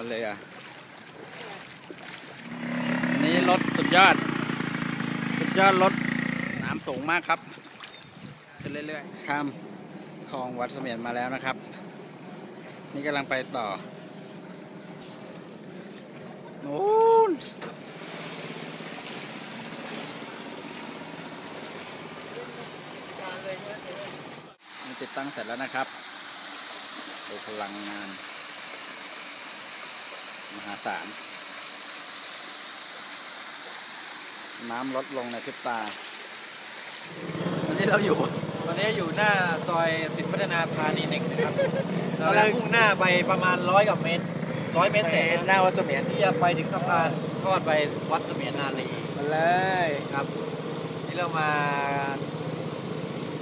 าเลยอะนี่รถสุดยอด สุดยอดรถน้ำสูงมากครับขึ้นเรื่อยๆข้ามคลองวัดเสมียนมาแล้วนะครับ นี่กำลังไปต่อนู้นติดตั้งเสร็จแล้วนะครับดูพลังงาน มหาศาล น้ำลดลงในพริบตาวันนี้เราอยู่ ตอนนี้อยู่หน้าซอยสิทธิพัฒนาพาณิชย์หนึ่งนะครับ เราเราจะมุ่งหน้าไปประมาณร้อยกับเมตรร้อยเมตรเศษหน้าวัดเสมียนที่จะไปถึงสะพานทอดไปวัดเสมียนนาลีมาเลยครับ นี่เรามา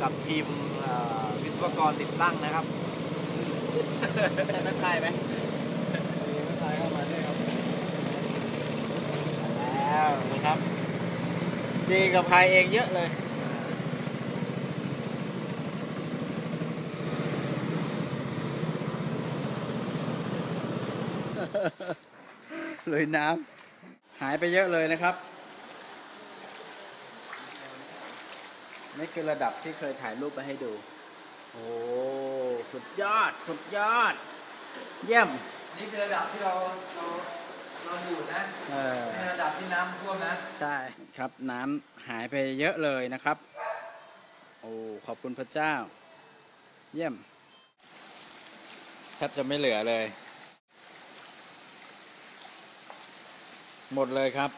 กับทีมเอ่อวิศวกรติดตั้งนะครับใช่ไม่ใช่ไหมไม่ใช่เข้ามาด้วยครับ แล้วนะครับ ดีกับพายเองเยอะเลยเลยน้ำหายไปเยอะเลยนะครับ นี่คือระดับที่เคยถ่ายรูปไปให้ดู โอ้สุดยอด สุดยอด เยี่ยม นี่คือระดับที่เราเราเราอยู่นะ เออในระดับที่ น้ำท่วมนะ ใช่ครับน้ำหายไปเยอะเลยนะครับ โอ้ขอบคุณพระเจ้า เยี่ยมแทบจะไม่เหลือเลย หมดเลยครับ